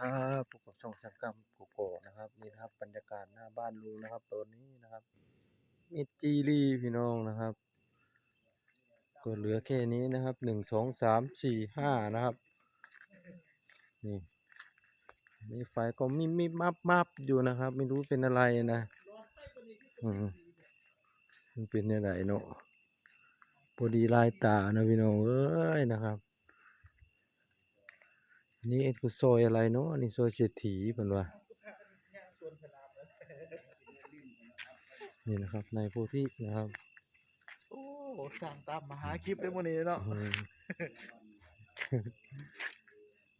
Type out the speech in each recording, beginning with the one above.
ครับพบกับช่องช่างกรรมโกโก้นะครับนี่นะครับบรรยากาศหน้าบ้านลุงนะครับตอนนี้นะครับมีจีรีพี่น้องนะครับก็เหลือแค่นี้นะครับหนึ่งสองสามสี่ห้านะครับนี่นี่ไฟก็มิมิมับมับอยู่นะครับ ไม่รู้เป็นอะไรนะอืมมันเป็นอะไรเนาะพอดีลายตานะพี่น้องเอ้ยนะครับ นี่คือซอยอะไรเนาะนี่ซอยเศรษฐีเพิ่นว่านี่นะครับนายโพธินะครับโอ้สั่งตามมาหาคลิปได้หมดนี้เนาะอืม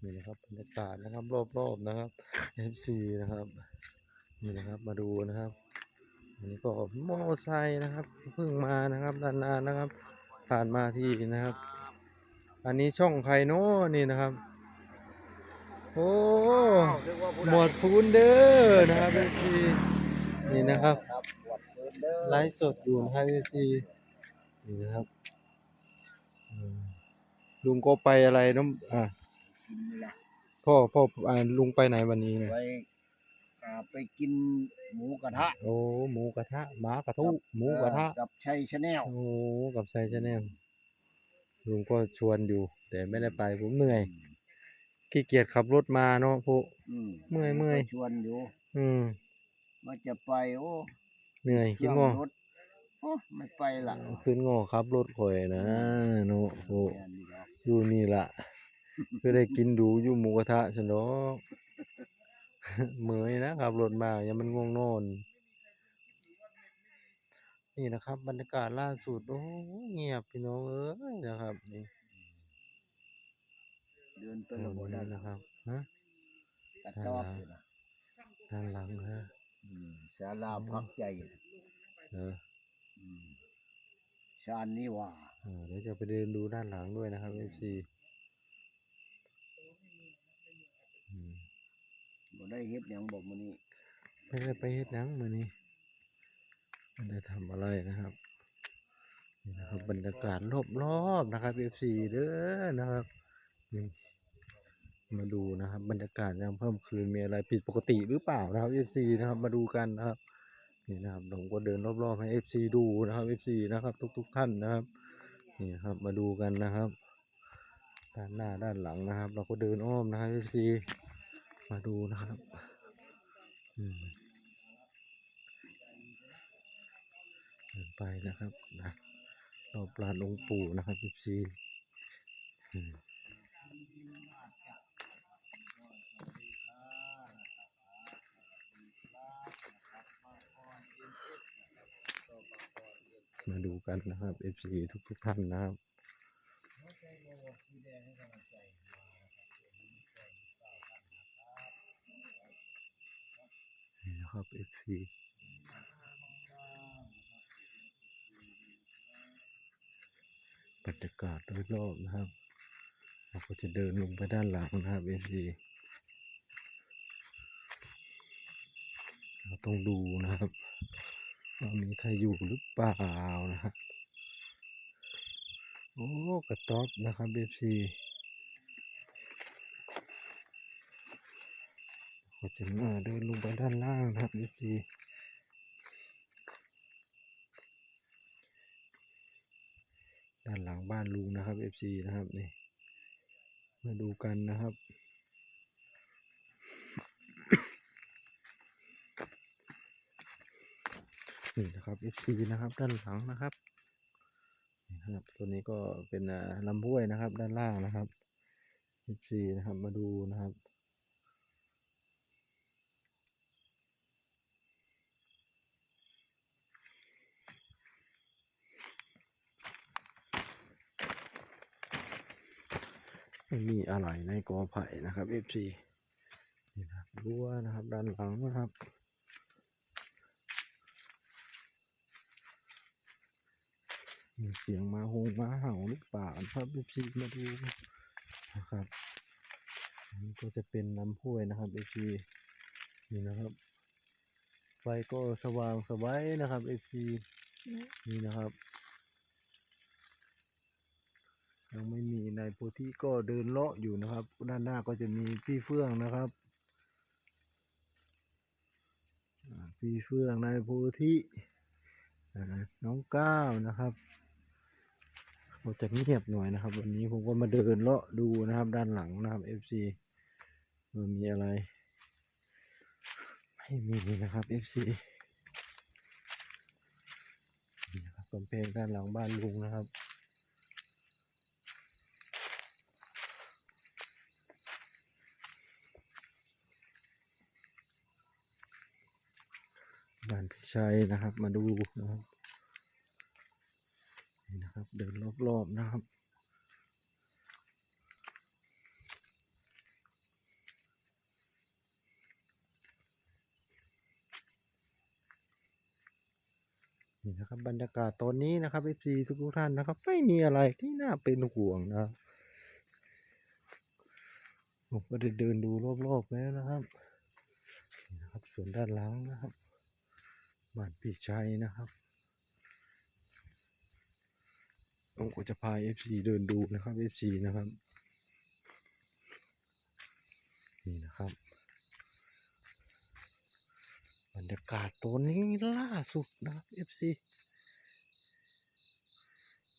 นี่นะครับบรรยากาศนะครับรอบๆนะครับ FC นะครับนี่นะครับมาดูนะครับอันนี้ก็มอไซค์นะครับเพิ่งมานะครับนานๆนะครับ ผ่านมาที่นะครับ อันนี้ช่องใครเนาะนี่นะครับ โอ้หมวดฟูนเดอร์นะครับพี่ซีนี่นะครับครับปวดเดินเด้อไลฟ์สดอยู่นะครับพี่ซีนี่นะครับอืมลุงก็ไปอะไรน้ำอ่ากินนี่แหละพ่อพ่ออ่าลุงไปไหนวันนี้เนี่ยไปอ่าไปกินหมูกระทะ โอ้หมูกระทะหมากระทุหมูกระทะเอ่อกับชัยชาแนลโอ้กับไซชาแนลลุงก็ชวนอยู่ แต่ไม่ได้ไปผมเหนื่อย ขี้เกียจขับรถมาเนาะพวกอืมเมื่อยเมื่อย ชวนอยู่อืม ว่าจะไปโอ้เหนื่อยเคคิรื่ดองง่อรถโอ้ไม่ไปละขึ้นง่อขับรถข่อยนะเนาะโอ้แค่นี้ครับอยู่นี่ละเพื่อได้กินดูอยู่หมูกระทะฉันเนาะ เหมยนะครับรถมายังมันง่วงนอน นี่นะครับ บรรยากาศล่าสุดโอ้เงียบพี่น้องเอ้ยนะครับนี่ เดินไปตรละงบ่นี้ได้นะครับฮะตัดตอบอยู่นะด้านหลังฮะอืมศาลาพักใจเอออืมชานนี่ว่าเออเดี๋ยวจะไปเดินดูด้านหลังด้วยนะครับ FC อืมบ่ได้เฮ็ดหยังบอกมื้อนี้ไม่ได้ไปเฮ็ดหนังมือนี้ไม่ได้ทำอะไรนะครับนี่นะครับบรรยากาศรอบๆนะครับ FC เด้อนะครับนี่ มาดูนะครับบรรยากาศยามค่ำคืนมีอะไรผิดปกติหรือเปล่านะครับ FC นะครับมาดูกันนะครับนี่นะครับผมก็เดินรอบๆให้ FC ดูนะครับ FC นะครับ ทุก ๆ ท่านนะครับนี่ครับมาดูกันนะครับ ด้านหน้าด้านหลังนะครับ เราก็เดินอ้อมนะครับ FC มาดูนะครับอืมเดินไปนะครับนะรอบลานองค์ปู่นะครับพี่ซีอื มาดูกันนะครับ FC ทุกทุกท่านนะครับนี่นะครับ FC บรรยากาศโดยรอบนะครับ เราก็จะเดินลงไปด้านหลังนะครับ FC เราต้องดูนะครับ ว่ามีใครอยู่หรือเปล่านะครับโอ้กระต๊อบนะครับ FC ก็จะมาเดินลงไปด้านล่างนะครับ FC ด้านหลังบ้านลุงนะครับ FC นะครับนี่มาดูกันนะครับ นี่นะครับ FC นะครับด้านหลังนะครับนี่นะครับ ตัวนี้ก็เป็นลำห้วยนะครับ ด้านล่างนะครับ FC นะครับมาดูนะครับไม่มีอะไรในกอไผ่นะครับ FC นี่นะครับรั้วนะครับ ด้านหลังนะครับ เสียงมาโฮงมาเห่าลุกป่าครับพี่มาดูนะครับนี่ก็จะเป็นน้ำห้ยนะครับไอพีนี่นะครับไฟก็สว่างสบายนะครับไอพีนี่นะครับยังไม่มีในโพธิก็เดินเลาะอยู่นะครับ ด้านหน้าก็จะมีพี่เฟื่องนะครับพี่เฟื่องในโพธิน้องก้าวนะครับ เราจะเงียบหน่อยนะครับ วันนี้ผมก็มาเดินเลาะดูนะครับ ด้านหลังนะครับ FC มันมีอะไร ไม่มีนะครับ FC นี่นะครับกำแพงด้านหลังบ้านลุงนะครับบ้านพี่ชัยนะครับ มาดูนะครับ นะครับ เดินรอบๆนะครับนี่นะครับบรรยากาศตอนนี้นะครับ FC ทุกทุกๆท่านนะครับ ไม่มีอะไรที่น่าเป็นห่วงนะครับผมก็ได้เดินดูรอบๆแล้วนะครับนี่นะครับส่วนด้านหลังนะครับบ้านพี่ชัยนะครับ ผมก็จะพา FC เดินดูนะครับ FC นะครับ นี่นะครับ บรรยากาศตัวนี้ล่าสุดนะครับ FC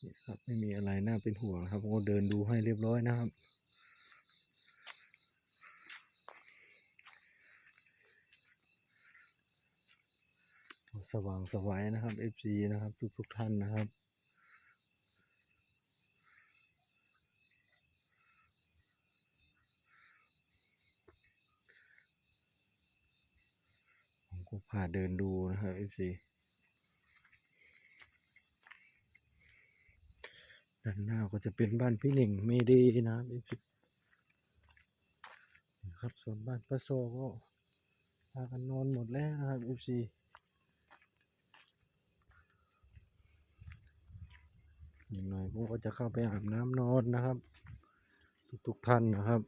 นี่ครับไม่มีอะไรน่าเป็นห่วงนะครับผมก็เดินดูให้เรียบร้อยนะครับสว่างสวัยนะครับ FC นะครับ ทุกทุกๆท่านนะครับ พาเดินดูนะครับ FC ด้านหน้าก็จะเป็นบ้านพี่หนึ่งเมดีนะครับ FC นะครับส่วนบ้านป้าโซก็พากันนอนหมดแล้วนะครับ FC อย่างน้อยผมก็จะเข้าไปอาบน้ำนอนนะครับ ทุกๆท่านนะครับ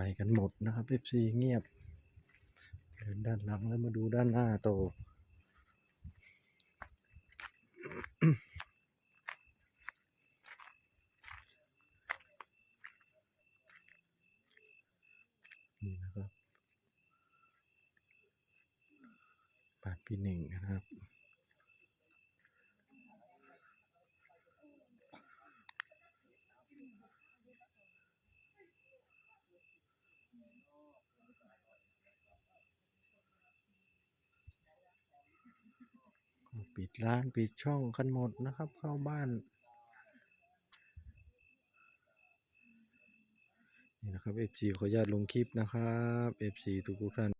ไปกันหมดนะครับ FC เงียบเดินด้านหลังแล้วมาดูด้านหน้าโตนี่นะครับบ้านพี่หนึ่งนะครับ ก็ ปิดร้านปิดช่องกันหมดนะครับ เข้าบ้าน นี่นะครับ FC ขออนุญาตลงคลิปนะครับ FC ทุกท่าน